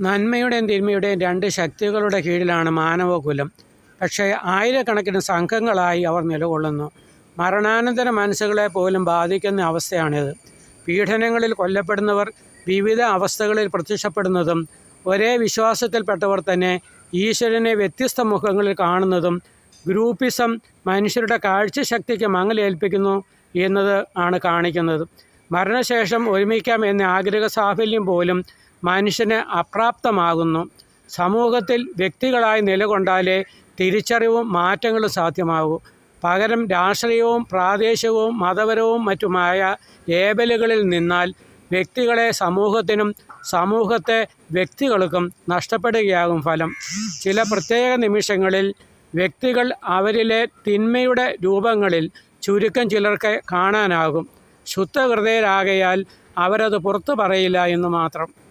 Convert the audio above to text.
നന്മയുടെയും തിന്മയുടെയും രണ്ട് ശക്തികളുടെ കീഴിലാണ് മാനവകുലം. പക്ഷേ ആയിരക്കണക്കിന് സംഘങ്ങളായി അവർ നിലകൊള്ളുന്നു. മരണാനന്തര മനസ്സുകളെ പോലും ബാധിക്കുന്ന അവസ്ഥയാണിത്. പീഡനങ്ങളിൽ കൊല്ലപ്പെടുന്നവർ വിവിധ അവസ്ഥകളിൽ പ്രത്യക്ഷപ്പെടുന്നതും ഒരേ വിശ്വാസത്തിൽപ്പെട്ടവർ തന്നെ ഈശ്വരനെ വ്യത്യസ്ത മുഖങ്ങളിൽ കാണുന്നതും ഗ്രൂപ്പിസം മനുഷ്യരുടെ കാഴ്ചശക്തിക്ക് മങ്ങലേൽപ്പിക്കുന്നു എന്നത് ആണ് കാണിക്കുന്നത്. മരണശേഷം ഒരുമിക്കാം എന്ന ആഗ്രഹ സാഫല്യം പോലും മനുഷ്യന് അപ്രാപ്തമാകുന്നു. സമൂഹത്തിൽ വ്യക്തികളായി നിലകൊണ്ടാലേ തിരിച്ചറിവും മാറ്റങ്ങളും സാധ്യമാകൂ. പകരം രാഷ്ട്രീയവും പ്രാദേശികവും മതപരവും മറ്റുമായ ലേബലുകളിൽ നിന്നാൽ വ്യക്തികളെ സമൂഹത്തിനും സമൂഹത്തെ വ്യക്തികൾക്കും നഷ്ടപ്പെടുകയാകും ഫലം. ചില പ്രത്യേക നിമിഷങ്ങളിൽ വ്യക്തികൾ അവരിലെ തിന്മയുടെ രൂപങ്ങളിൽ ചുരുക്കം ചിലർക്ക് കാണാനാകും. ശുദ്ധഹൃദയരാകയാൽ അവരത് പുറത്തു പറയില്ല എന്ന് മാത്രം.